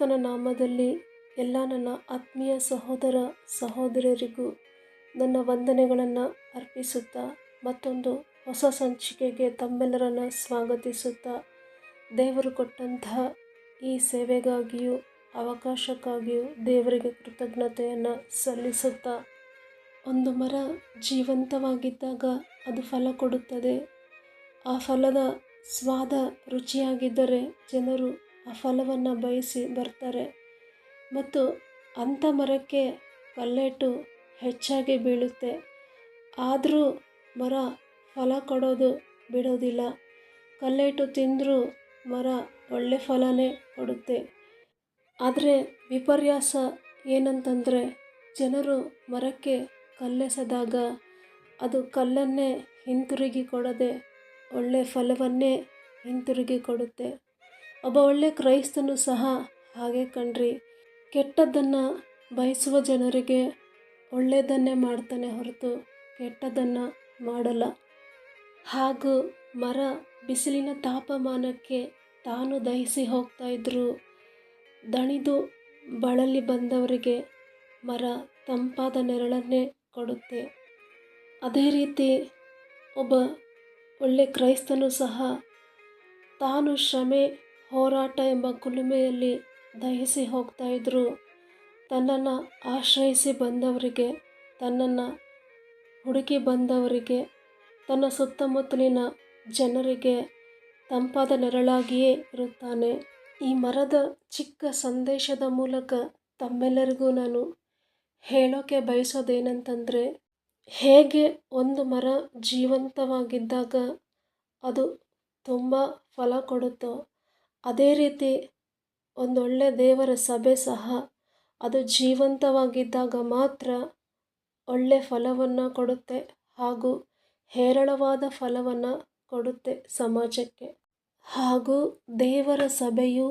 ಕ್ರಿಸ್ತನ ನಾಮದಲ್ಲಿ ಎಲ್ಲ ನನ್ನ ಆತ್ಮೀಯ ಸಹೋದರ ಸಹೋದರರಿಗೂ ನನ್ನ ವಂದನೆಗಳನ್ನು ಅರ್ಪಿಸುತ್ತಾ ಮತ್ತೊಂದು ಹೊಸ ಸಂಚಿಕೆಗೆ ತಮ್ಮೆಲ್ಲರನ್ನು ಸ್ವಾಗತಿಸುತ್ತಾ ದೇವರು ಕೊಟ್ಟಂತಹ ಈ ಸೇವೆಗಾಗಿಯೂ ಅವಕಾಶಕ್ಕಾಗಿಯೂ ದೇವರಿಗೆ ಕೃತಜ್ಞತೆಯನ್ನು ಸಲ್ಲಿಸುತ್ತಾ ಒಂದು ಮರ ಜೀವಂತವಾಗಿದ್ದಾಗ ಅದು ಫಲ ಕೊಡುತ್ತದೆ. ಆ ಫಲದ ಸ್ವಾದ ರುಚಿಯಾಗಿದ್ದರೆ ಜನರು ಆ ಫಲವನ್ನು ಬಯಸಿ ಬರ್ತಾರೆ. ಮತ್ತು ಅಂಥ ಮರಕ್ಕೆ ಪಲ್ಲೆಟು ಹೆಚ್ಚಾಗಿ ಬೀಳುತ್ತೆ. ಆದರೂ ಮರ ಫಲ ಕೊಡೋದು ಬಿಡೋದಿಲ್ಲ. ಕಲ್ಲೇಟು ತಿಂದರೂ ಮರ ಒಳ್ಳೆ ಫಲನೇ ಕೊಡುತ್ತೆ. ಆದರೆ ವಿಪರ್ಯಾಸ ಏನಂತಂದರೆ ಜನರು ಮರಕ್ಕೆ ಕಲ್ಲೆಸೆದಾಗ ಅದು ಕಲ್ಲನ್ನೇ ಹಿಂತಿರುಗಿ ಕೊಡದೆ ಒಳ್ಳೆಯ ಫಲವನ್ನೇ ಹಿಂತಿರುಗಿ ಕೊಡುತ್ತೆ. ಒಬ್ಬ ಒಳ್ಳೆ ಕ್ರೈಸ್ತನು ಸಹ ಹಾಗೆ ಕಣ್ರಿ ಕೆಟ್ಟದ್ದನ್ನು ಬಯಸುವ ಜನರಿಗೆ ಒಳ್ಳೆಯದನ್ನೇ ಮಾಡ್ತಾನೆ ಹೊರತು ಕೆಟ್ಟದ್ದನ್ನು ಮಾಡಲ್ಲ. ಹಾಗೂ ಮರ ಬಿಸಿಲಿನ ತಾಪಮಾನಕ್ಕೆ ತಾನು ದಹಿಸಿ ಹೋಗ್ತಾ ಇದ್ದರೂ ದಣಿದು ಬಳಲಿ ಬಂದವರಿಗೆ ಮರ ತಂಪಾದ ನೆರಳನ್ನೇ ಕೊಡುತ್ತೆ. ಅದೇ ರೀತಿ ಒಬ್ಬ ಒಳ್ಳೆ ಕ್ರೈಸ್ತನು ಸಹ ತಾನು ಶ್ರಮೆ ಹೋರಾಟ ಎಂಬ ಕುಲುಮೆಯಲ್ಲಿ ದಹಿಸಿ ಹೋಗ್ತಾ ಇದ್ದರು ತನ್ನನ್ನು ಆಶ್ರಯಿಸಿ ಬಂದವರಿಗೆ, ತನ್ನನ್ನು ಹುಡುಕಿ ಬಂದವರಿಗೆ, ತನ್ನ ಸುತ್ತಮುತ್ತಲಿನ ಜನರಿಗೆ ತಂಪಾದ ನೆರಳಾಗಿಯೇ ಇರುತ್ತಾನೆ. ಈ ಮರದ ಚಿಕ್ಕ ಸಂದೇಶದ ಮೂಲಕ ತಮ್ಮೆಲ್ಲರಿಗೂ ನಾನು ಹೇಳೋಕೆ ಬಯಸೋದೇನಂತಂದರೆ, ಹೇಗೆ ಒಂದು ಮರ ಜೀವಂತವಾಗಿದ್ದಾಗ ಅದು ತುಂಬ ಫಲ ಕೊಡುತ್ತೋ ಅದೇ ರೀತಿ ಒಂದೊಳ್ಳೆ ದೇವರ ಸಭೆ ಸಹ ಅದು ಜೀವಂತವಾಗಿದ್ದಾಗ ಮಾತ್ರ ಒಳ್ಳೆ ಫಲವನ್ನು ಕೊಡುತ್ತೆ ಹಾಗೂ ಹೇರಳವಾದ ಫಲವನ್ನು ಕೊಡುತ್ತೆ ಸಮಾಜಕ್ಕೆ. ಹಾಗೂ ದೇವರ ಸಭೆಯು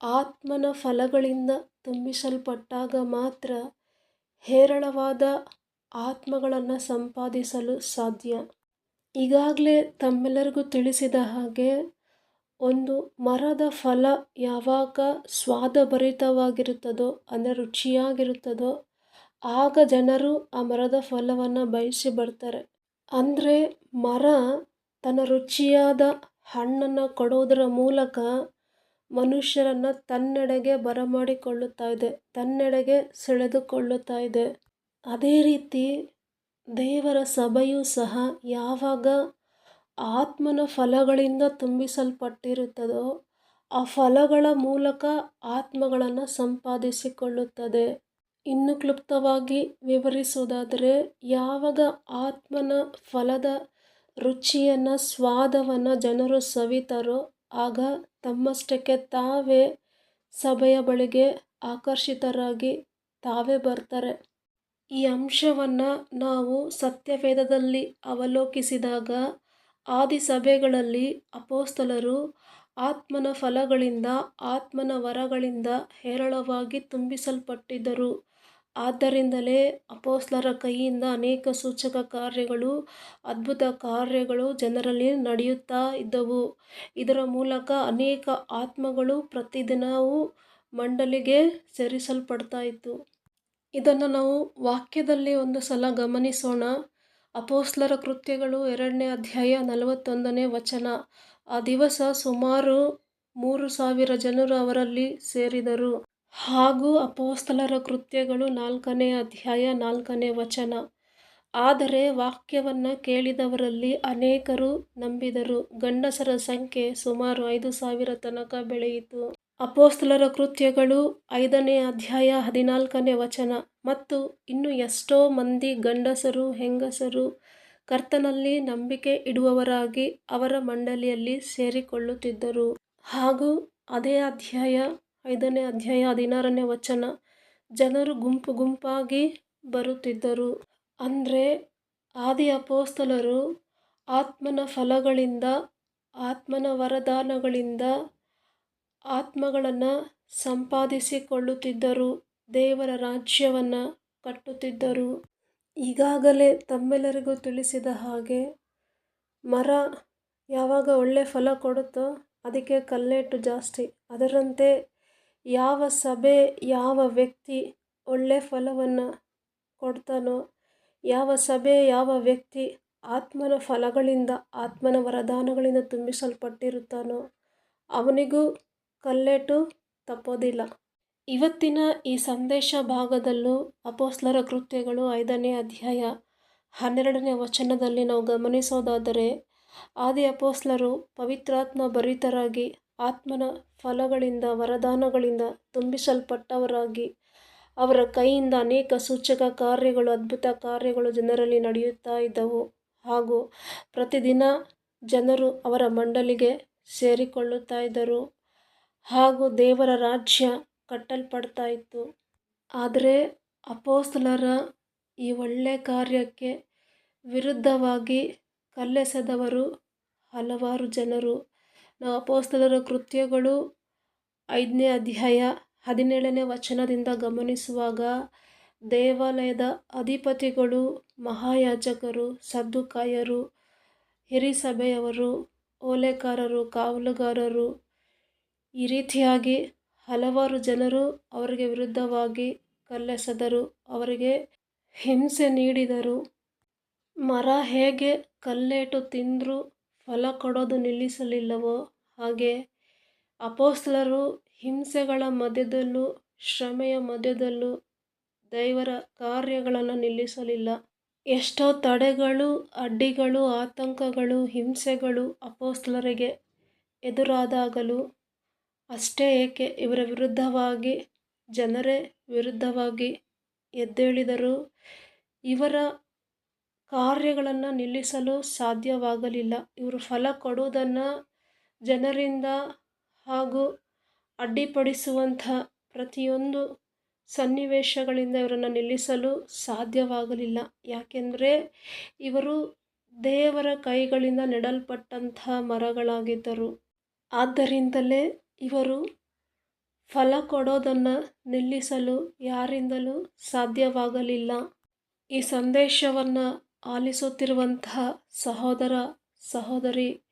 ಆತ್ಮನ ಫಲಗಳಿಂದ ತುಂಬಿಸಲ್ಪಟ್ಟಾಗ ಮಾತ್ರ ಹೇರಳವಾದ ಆತ್ಮಗಳನ್ನು ಸಂಪಾದಿಸಲು ಸಾಧ್ಯ. ಈಗಾಗಲೇ ತಮ್ಮೆಲ್ಲರಿಗೂ ತಿಳಿಸಿದ ಹಾಗೆ ಒಂದು ಮರದ ಫಲ ಯಾವಾಗ ಸ್ವಾದಭರಿತವಾಗಿರುತ್ತದೋ, ಅಂದರೆ ರುಚಿಯಾಗಿರುತ್ತದೋ, ಆಗ ಜನರು ಆ ಮರದ ಫಲವನ್ನು ಬಯಸಿ ಬರ್ತಾರೆ. ಅಂದರೆ ಮರ ತನ್ನ ರುಚಿಯಾದ ಹಣ್ಣನ್ನು ಕೊಡೋದರ ಮೂಲಕ ಮನುಷ್ಯರನ್ನು ತನ್ನೆಡೆಗೆ ಬರಮಾಡಿಕೊಳ್ಳುತ್ತಾ ಇದೆ, ತನ್ನೆಡೆಗೆ ಸೆಳೆದುಕೊಳ್ಳುತ್ತಾ ಇದೆ. ಅದೇ ರೀತಿ ದೇವರ ಸಭೆಯೂ ಸಹ ಯಾವಾಗ ಆತ್ಮನ ಫಲಗಳಿಂದ ತುಂಬಿಸಲ್ಪಟ್ಟಿರುತ್ತದೋ, ಆ ಫಲಗಳ ಮೂಲಕ ಆತ್ಮಗಳನ್ನು ಸಂಪಾದಿಸಿಕೊಳ್ಳುತ್ತದೆ. ಇನ್ನು ಕ್ಲುಪ್ತವಾಗಿ ವಿವರಿಸುವುದಾದರೆ, ಯಾವಾಗ ಆತ್ಮನ ಫಲದ ರುಚಿಯನ್ನು, ಸ್ವಾದವನ್ನು ಜನರು ಸವಿತಾರೋ, ಆಗ ತಮ್ಮಷ್ಟಕ್ಕೆ ತಾವೇ ಸಭೆಯ ಬಳಿಗೆ ಆಕರ್ಷಿತರಾಗಿ ತಾವೇ ಬರ್ತಾರೆ. ಈ ಅಂಶವನ್ನು ನಾವು ಸತ್ಯವೇದದಲ್ಲಿ ಅವಲೋಕಿಸಿದಾಗ ಆದಿ ಸಭೆಗಳಲ್ಲಿ ಅಪೋಸ್ತಲರು ಆತ್ಮನ ಫಲಗಳಿಂದ ಆತ್ಮನ ವರಗಳಿಂದ ಹೇರಳವಾಗಿ ತುಂಬಿಸಲ್ಪಟ್ಟಿದ್ದರು. ಆದ್ದರಿಂದಲೇ ಅಪೋಸ್ಲರ ಕೈಯಿಂದ ಅನೇಕ ಸೂಚಕ ಕಾರ್ಯಗಳು, ಅದ್ಭುತ ಕಾರ್ಯಗಳು ಜನರಲ್ಲಿ ನಡೆಯುತ್ತಾ ಇದ್ದವು. ಇದರ ಮೂಲಕ ಅನೇಕ ಆತ್ಮಗಳು ಪ್ರತಿದಿನವೂ ಮಂಡಲಿಗೆ ಸೇರಿಸಲ್ಪಡ್ತಾ ಇತ್ತು. ಇದನ್ನು ನಾವು ವಾಕ್ಯದಲ್ಲಿ ಒಂದು ಸಲ ಗಮನಿಸೋಣ. ಅಪೋಸ್ಲರ ಕೃತ್ಯಗಳು ಎರಡನೇ ಅಧ್ಯಾಯ ನಲವತ್ತೊಂದನೇ ವಚನ. ಆ ದಿವಸ ಸುಮಾರು ಮೂರು ಸಾವಿರ ಜನರು ಅವರಲ್ಲಿ ಸೇರಿದರು. ಹಾಗೂ ಅಪೋಸ್ತಲರ ಕೃತ್ಯಗಳು ನಾಲ್ಕನೇ ಅಧ್ಯಾಯ ನಾಲ್ಕನೇ ವಚನ. ಆದರೆ ವಾಕ್ಯವನ್ನು ಕೇಳಿದವರಲ್ಲಿ ಅನೇಕರು ನಂಬಿದರು. ಗಂಡಸರ ಸಂಖ್ಯೆ ಸುಮಾರು ಐದು ಸಾವಿರ ತನಕ ಬೆಳೆಯಿತು. ಅಪೋಸ್ತಲರ ಕೃತ್ಯಗಳು ಐದನೇ ಅಧ್ಯಾಯ ಹದಿನಾಲ್ಕನೇ ವಚನ. ಮತ್ತು ಇನ್ನು ಎಷ್ಟೋ ಮಂದಿ ಗಂಡಸರು, ಹೆಂಗಸರು ಕರ್ತನಲ್ಲಿ ನಂಬಿಕೆ ಇಡುವವರಾಗಿ ಅವರ ಮಂಡಳಿಯಲ್ಲಿ ಸೇರಿಕೊಳ್ಳುತ್ತಿದ್ದರು. ಹಾಗೂ ಅದೇ ಅಧ್ಯಾಯ ಐದನೇ ಅಧ್ಯಾಯ ಹದಿನಾರನೇ ವಚನ, ಜನರು ಗುಂಪು ಗುಂಪಾಗಿ ಬರುತ್ತಿದ್ದರು. ಅಂದರೆ ಆದಿ ಅಪೋಸ್ತಲರು ಆತ್ಮನ ಫಲಗಳಿಂದ, ಆತ್ಮನ ವರದಾನಗಳಿಂದ ಆತ್ಮಗಳನ್ನು ಸಂಪಾದಿಸಿಕೊಳ್ಳುತ್ತಿದ್ದರು ದೇವರ ರಾಜ್ಯವನ್ನು ಕಟ್ಟುತ್ತಿದ್ದರು. ಈಗಾಗಲೇ ತಮ್ಮೆಲ್ಲರಿಗೂ ತಿಳಿಸಿದ ಹಾಗೆ ಮರ ಯಾವಾಗ ಒಳ್ಳೆ ಫಲ ಕೊಡುತ್ತೋ ಅದಕ್ಕೆ ಕಲ್ಲೇಟು ಜಾಸ್ತಿ. ಅದರಂತೆ ಯಾವ ಸಭೆ, ಯಾವ ವ್ಯಕ್ತಿ ಒಳ್ಳೆಯ ಫಲವನ್ನು ಕೊಡ್ತಾನೋ, ಯಾವ ಸಭೆ, ಯಾವ ವ್ಯಕ್ತಿ ಆತ್ಮನ ಫಲಗಳಿಂದ, ಆತ್ಮನ ವರದಾನಗಳಿಂದ ತುಂಬಿಸಲ್ಪಟ್ಟಿರುತ್ತಾನೋ, ಅವನಿಗೂ ಕಲ್ಲೇಟು ತಪ್ಪೋದಿಲ್ಲ. ಇವತ್ತಿನ ಈ ಸಂದೇಶ ಭಾಗದಲ್ಲೂ ಅಪೋಸ್ಲರ ಕೃತ್ಯಗಳು ಐದನೇ ಅಧ್ಯಾಯ ಹನ್ನೆರಡನೇ ವಚನದಲ್ಲಿ ನಾವು ಗಮನಿಸೋದಾದರೆ, ಆದಿ ಅಪೋಸ್ಲರು ಪವಿತ್ರಾತ್ಮ ಭರಿತರಾಗಿ ಆತ್ಮನ ಫಲಗಳಿಂದ ವರದಾನಗಳಿಂದ ತುಂಬಿಸಲ್ಪಟ್ಟವರಾಗಿ, ಅವರ ಕೈಯಿಂದ ಅನೇಕ ಸೂಚಕ ಕಾರ್ಯಗಳು, ಅದ್ಭುತ ಕಾರ್ಯಗಳು ಜನರಲ್ಲಿ ನಡೆಯುತ್ತಾ ಇದ್ದವು. ಹಾಗೂ ಪ್ರತಿದಿನ ಜನರು ಅವರ ಮಂಡಳಿಗೆ ಸೇರಿಕೊಳ್ಳುತ್ತಾ ಇದ್ದರು. ಹಾಗೂ ದೇವರ ರಾಜ್ಯ ಕಟ್ಟಲ್ಪಡ್ತಾ ಇತ್ತು. ಆದರೆ ಅಪೋಸ್ತಲರ ಈ ಒಳ್ಳೆಯ ಕಾರ್ಯಕ್ಕೆ ವಿರುದ್ಧವಾಗಿ ಕಲ್ಲೆಸೆದವರು ಹಲವಾರು ಜನರು. ನಾವು ಅಪೋಸ್ತಲರ ಕೃತ್ಯಗಳು ಐದನೇ ಅಧ್ಯಾಯ ಹದಿನೇಳನೇ ವಚನದಿಂದ ಗಮನಿಸುವಾಗ ದೇವಾಲಯದ ಅಧಿಪತಿಗಳು, ಮಹಾಯಾಜಕರು, ಸದ್ದುಕಾಯರು, ಹಿರಿಸಭೆಯವರು, ಓಲೆಕಾರರು, ಕಾವಲುಗಾರರು ಈ ರೀತಿಯಾಗಿ ಹಲವಾರು ಜನರು ಅವರಿಗೆ ವಿರುದ್ಧವಾಗಿ ಕಲ್ಲೆಸೆದರು. ಅವರಿಗೆ ಹಿಂಸೆ ನೀಡಿದರು. ಮರ ಹೇಗೆ ಕಲ್ಲೇಟು ತಿಂದರೂ ಫಲ ಕೊಡೋದು ನಿಲ್ಲಿಸಲಿಲ್ಲವೋ ಹಾಗೆ ಅಪೋಸ್ತಲರು ಹಿಂಸೆಗಳ ಮಧ್ಯದಲ್ಲೂ ಶ್ರಮೆಯ ಮಧ್ಯದಲ್ಲೂ ದೈವರ ಕಾರ್ಯಗಳನ್ನು ನಿಲ್ಲಿಸಲಿಲ್ಲ. ಎಷ್ಟೋ ತಡೆಗಳು, ಅಡ್ಡಿಗಳು, ಆತಂಕಗಳು, ಹಿಂಸೆಗಳು ಅಪೋಸ್ತಲರಿಗೆ ಎದುರಾದಾಗಲೂ ಅಷ್ಟೇ ಏಕೆ ಇವರ ವಿರುದ್ಧವಾಗಿ, ಜನರೇ ವಿರುದ್ಧವಾಗಿ ಎದ್ದೇಳಿದರು ಇವರ ಕಾರ್ಯಗಳನ್ನು ನಿಲ್ಲಿಸಲು ಸಾಧ್ಯವಾಗಲಿಲ್ಲ. ಇವರು ಫಲ ಕೊಡುವುದನ್ನು ಜನರಿಂದ ಹಾಗೂ ಅಡ್ಡಿಪಡಿಸುವಂಥ ಪ್ರತಿಯೊಂದು ಸನ್ನಿವೇಶಗಳಿಂದ ಇವರನ್ನು ನಿಲ್ಲಿಸಲು ಸಾಧ್ಯವಾಗಲಿಲ್ಲ. ಯಾಕೆಂದರೆ ಇವರು ದೇವರ ಕೈಗಳಿಂದ ನೆಡಲ್ಪಟ್ಟಂಥ ಮರಗಳಾಗಿದ್ದರು. ಆದ್ದರಿಂದಲೇ ಇವರು ಫಲ ಕೊಡೋದನ್ನು ನಿಲ್ಲಿಸಲು ಯಾರಿಂದಲೂ ಸಾಧ್ಯವಾಗಲಿಲ್ಲ. ಈ ಸಂದೇಶವನ್ನು ಆಲಿಸುತ್ತಿರುವಂತಹ ಸಹೋದರ, ಸಹೋದರಿ,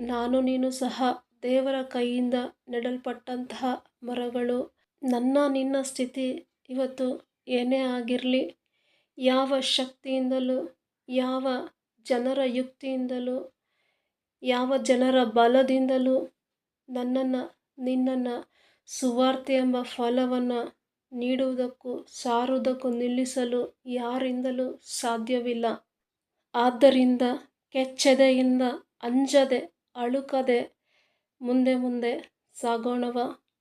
ನಾನು ನೀನು ಸಹ ದೇವರ ಕೈಯಿಂದ ನೆಡಲ್ಪಟ್ಟಂತಹ ಮರಗಳು, ನನ್ನ ನಿನ್ನ ಸ್ಥಿತಿ ಇವತ್ತು ಏನೇ ಆಗಿರಲಿ, ಯಾವ ಶಕ್ತಿಯಿಂದಲೂ, ಯಾವ ಜನರ ಯುಕ್ತಿಯಿಂದಲೂ, ಯಾವ ಜನರ ಬಲದಿಂದಲೂ ನನ್ನನ್ನು ನಿನ್ನನ್ನು ಸುವಾರ್ತೆ ಎಂಬ ಫಲವನ್ನು ನೀಡುವುದಕ್ಕೂ ಸಾರುವುದಕ್ಕೂ ನಿಲ್ಲಿಸಲು ಯಾರಿಂದಲೂ ಸಾಧ್ಯವಿಲ್ಲ. ಆದ್ದರಿಂದ ಕೆಚ್ಚೆದೆಯಿಂದ ಅಂಜದೆ, ಅಳುಕದೆ ಮುಂದೆ ಮುಂದೆ ಸಾಗೋಣವ.